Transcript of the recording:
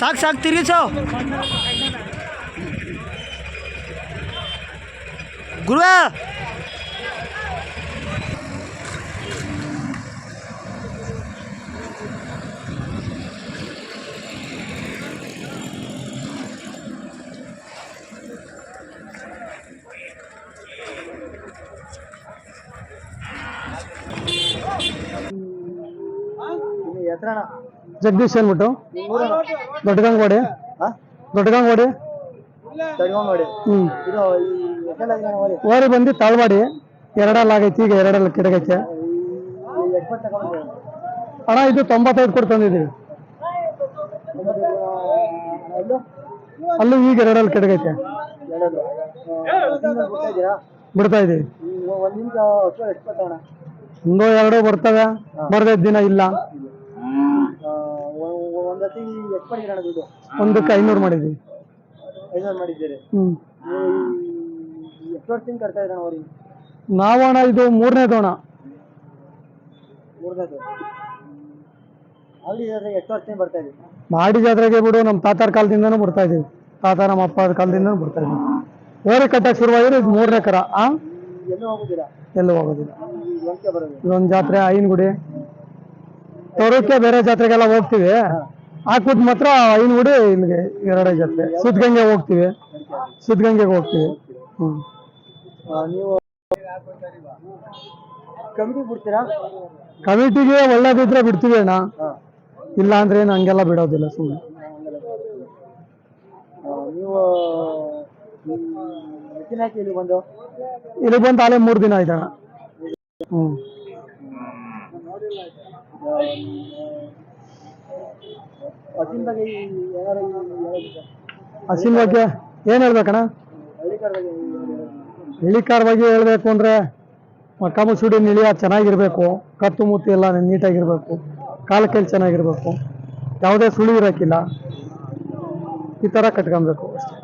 साग साग तीरी छो गुरुआ। ಜಗದೀಶ್ ಅಂದ್ಬಿಟ್ಟು ದೊಡ್ಡಗಂಗೋಡಿ? ದೊಡ್ಡಗಂಗೋಡಿ? ಹ್ಮ್. ಓರಿ? ಬಂದು ತಾಳ್ವಾಡಿ. ಎರಡಲ್ಲ ಆಗೈತಿ ಈಗ ಎರಡಲ್ಲ ಕಿಡಗೈತೆ. ಅಣ್ಣ ಇದು ತೊಂಬತ್ತೈದು ಕೊಟ್ಟು ತಂದಿದ್ದೀವಿ. ಅಲ್ಲೂ ಈಗ ಎರಡಲ್ಲಿ ಕೆಡಗೈತೆ. ಬಿಡ್ತಾ ಇದ್ದೀವಿ. ಇದೀವಿ ಒಂದು ಎರಡು ಬರ್ತವೆ. ಬರ್ದೈದು ದಿನ ಇಲ್ಲ. ಹೊತ್ತಿಗೆ ಎಷ್ಟು ಮಾಡಿದ್ದೀರಣ ದುಡ್ಡು ಒಂದಕ್ಕೆ ಐನೂರು ಮಾಡಿದ್ದೀವಿ. ಐನೂರು ಮಾಡಿದ್ದೀರಿ. ಹ್ಮ್. ನೀವು ಈ ಎಷ್ಟು ವರ್ಷದಿಂದ ಕಟ್ತಾ ಅವ್ರಿಗೆ ಅಣ್ಣ ಇದು ಮೂರನೇ ದೋಣ ಮೂರನೇದು. ಅಲ್ಲಿ ಇದ್ರೆ ಎಷ್ಟು ವರ್ಷದಿಂದ ಬರ್ತಾ ಇದ್ದೀವಿ ಮಾಡಿ ಜಾತ್ರೆಗೆ ಬಿಡು ನಮ್ಮ ತಾತಾರ ಕಾಲದಿಂದನೂ ಬಿಡ್ತಾ ಇದೀವಿ ತಾತ ನಮ್ಮ ಅಪ್ಪ ಕಾಲದಿಂದನೂ ಬಿಡ್ತಾ ಇದೀವಿ ಓರಿ ಕಟ್ಟಕ್ಕೆ ಶುರುವಾಗಿದ್ರೆ ಇದು ಮೂರನೇ ಕರ ಆ? ಎಲ್ಲೂ ಹೋಗುದಿಲ್ಲ? ಎಲ್ಲೂ ಹೋಗೋದಿಲ್ಲ. ಈ ಲಂಕೆ ಬರೋದು. ಇದೊಂದು ಜಾತ್ರೆ ಐನಗುಡಿ. ತೋರಕ್ಕೆ ಬೇರೆ ಜಾತ್ರೆಗೆಲ್ಲ ಹೋಗ್ತೀವಿ. ಹಾಕ್ಬಿಟ್ಟು ಮಾತ್ರ ಐನಗುಡಿ ಇಲ್ಲಿಗೆ ಎರಡೇ ಜೊತೆ. ಸುದ್ಗಂಗೆ ಹೋಗ್ತೀವಿ. ಸುದ್ಗಂಗೆಗೆ ಹೋಗ್ತೀವಿ. ಹ್ಮ್. ನೀವು ಕಮಿಟಿ ಬಿಡ್ತೀರಾ? ಕಮಿಟಿಗೆ ಒಳ್ಳೇದಿದ್ರೆ ಬಿಡ್ತೀವಿ ಅಣ್ಣ. ಇಲ್ಲ ಅಂದ್ರೆ ಏನು ಹಂಗೆಲ್ಲ ಬಿಡೋದಿಲ್ಲ ಸುಮ್ಮನೆ ನೀವು ಇಲ್ಲಿ ಬಂದು? ಇಲ್ಲಿ ಬಂದು ಮೂರು ದಿನ ಆಯ್ತಣ್ಣ ಹ್ಮ್. ಹಸಿನ ಬಗ್ಗೆ ಬಗ್ಗೆ ಏನ್ ಹೇಳ್ಬೇಕಣ್ಣ? ಇಳಿಕಾರವಾಗಿ ಹೇಳಬೇಕು ಅಂದ್ರೆ ಕಮಸುಡಿ ನಿಳಿಯ ಚೆನ್ನಾಗಿರ್ಬೇಕು, ಕತ್ತು ಮುತ್ತು ಎಲ್ಲ ನೀಟಾಗಿರ್ಬೇಕು, ಕಾಲು ಕೈಲಿ ಚೆನ್ನಾಗಿರ್ಬೇಕು, ಯಾವುದೇ ಸುಳಿ ಇರೋಕ್ಕಿಲ್ಲ ಈ ಥರ ಕಟ್ಕೊಬೇಕು ಅಷ್ಟೇ.